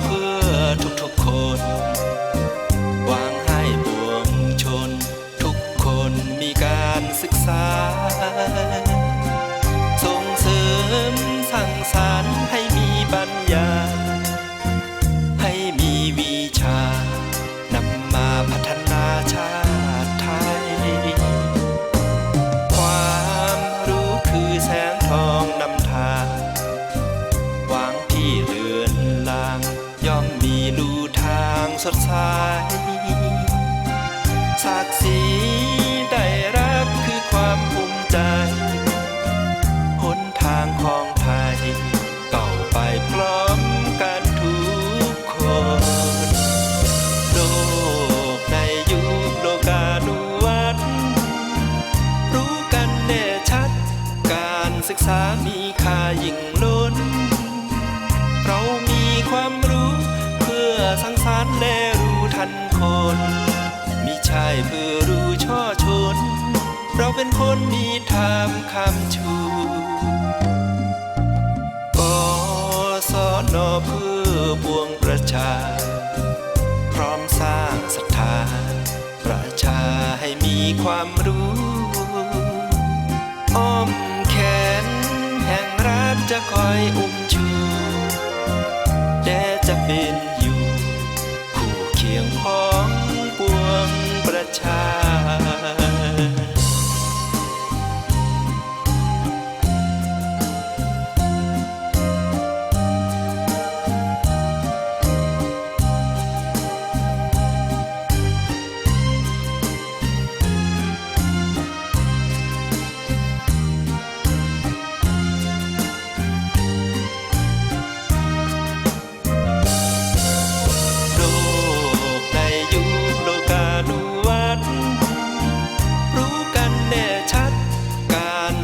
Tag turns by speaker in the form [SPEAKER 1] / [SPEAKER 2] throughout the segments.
[SPEAKER 1] เพื่อทุกๆคน ลูทางสดใสศักดิ์ศรีได้รับคือความภูมิใจหนทางของไทยต่อไปพร้อมกันทุกคน โลกในยุคโลกานุวัตรู้กันแน่ชัด การศึกษามีค่ายิ่งล้น เรามีความ สังสรแลรู้ทันคนมิใช่เพื่อรู้ช่อชน เราเป็นคนมีธรรมคำชูกสนเพื่อปวงประชา พร้อมสร้างศรัทธาประชาให้มีความรู้อ้อมแขนแห่งรัฐจะคอยอุ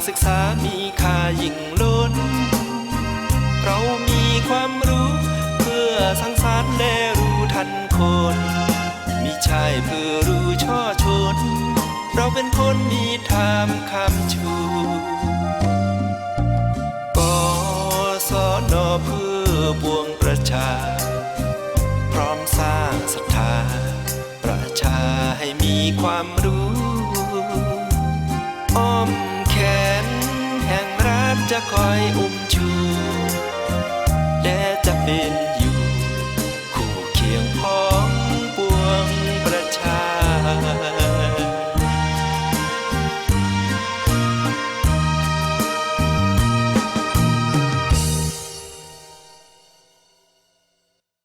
[SPEAKER 1] ศึกษามีค่ายิ่งล้น เรามีความรู้เพื่อสังสรรและรู้ทันคนมิใช่เพื่อรู้ช่อชน เราเป็นคนมีธรรมคำชูกสนเพื่อปวงประชา พร้อมสร้างศรัทธา ประชาให้มีความรู้ อ้อม จะคอยอุ้มชู และจะเป็น